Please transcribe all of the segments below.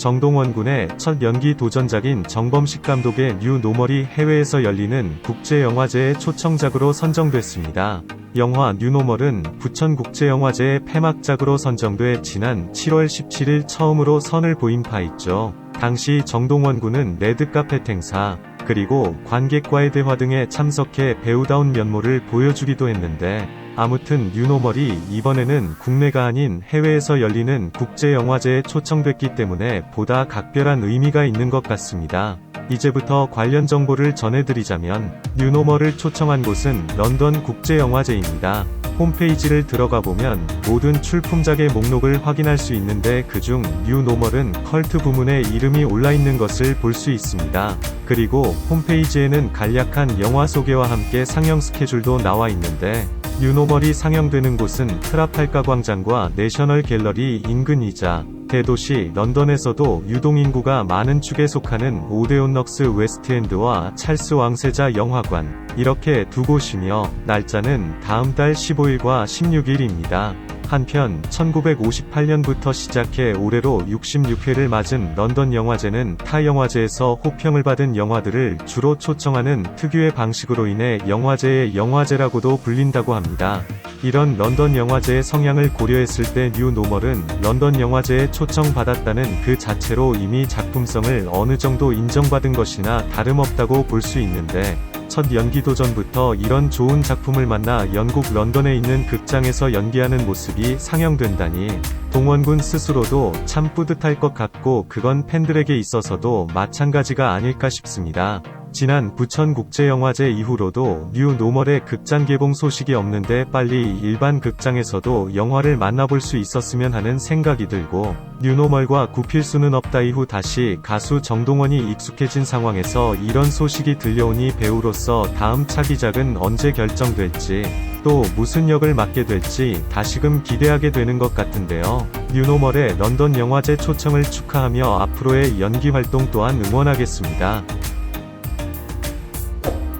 정동원 군의 첫 연기 도전작인 정범식 감독의 뉴 노멀이 해외에서 열리는 국제영화제의 초청작으로 선정됐습니다. 영화 뉴노멀은 부천국제영화제의 폐막작으로 선정돼 지난 7월 17일 처음으로 선을 보인 바 있죠. 당시 정동원 군은 레드카펫 행사, 그리고 관객과의 대화 등에 참석해 배우다운 면모를 보여주기도 했는데, 아무튼 뉴노멀이 이번에는 국내가 아닌 해외에서 열리는 국제영화제에 초청됐기 때문에 보다 각별한 의미가 있는 것 같습니다. 이제부터 관련 정보를 전해드리자면, 뉴노멀을 초청한 곳은 런던 국제영화제입니다. 홈페이지를 들어가 보면 모든 출품작의 목록을 확인할 수 있는데 그중 뉴노멀은 컬트 부문에 이름이 올라 있는 것을 볼 수 있습니다. 그리고 홈페이지에는 간략한 영화 소개와 함께 상영 스케줄도 나와 있는데 뉴노멀이 상영되는 곳은 트라팔가 광장과 내셔널 갤러리 인근이자 대도시 런던에서도 유동인구가 많은 축에 속하는 오데온 럭스 웨스트엔드와 찰스 왕세자 영화관 이렇게 두 곳이며 날짜는 다음 달 15일과 16일입니다. 한편 1958년부터 시작해 올해로 66회를 맞은 런던 영화제는 타 영화제에서 호평을 받은 영화들을 주로 초청하는 특유의 방식으로 인해 영화제의 영화제라고도 불린다고 합니다. 이런 런던 영화제의 성향을 고려했을 때 뉴 노멀은 런던 영화제에 초청받았다는 그 자체로 이미 작품성을 어느 정도 인정받은 것이나 다름없다고 볼 수 있는데 첫 연기 도 전부터 이런 좋은 작품을 만나 영국 런던에 있는 극장에서 연기하는 모습이 상영된다니 동원군 스스로도 참 뿌듯할 것 같고 그건 팬들에게 있어서도 마찬가지가 아닐까 싶습니다. 지난 부천국제영화제 이후로도 뉴 노멀의 극장 개봉 소식이 없는데 빨리 일반 극장에서도 영화를 만나볼 수 있었으면 하는 생각이 들고 뉴 노멀과 굽힐 수는 없다 이후 다시 가수 정동원이 익숙해진 상황에서 이런 소식이 들려오니 배우로서 다음 차기작은 언제 결정될지 또 무슨 역을 맡게 될지 다시금 기대하게 되는 것 같은데요. 뉴노멀의 런던 영화제 초청을 축하하며 앞으로의 연기 활동 또한 응원하겠습니다.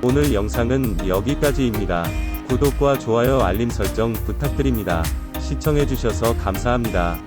오늘 영상은 여기까지입니다. 구독과 좋아요 알림 설정 부탁드립니다. 시청해주셔서 감사합니다.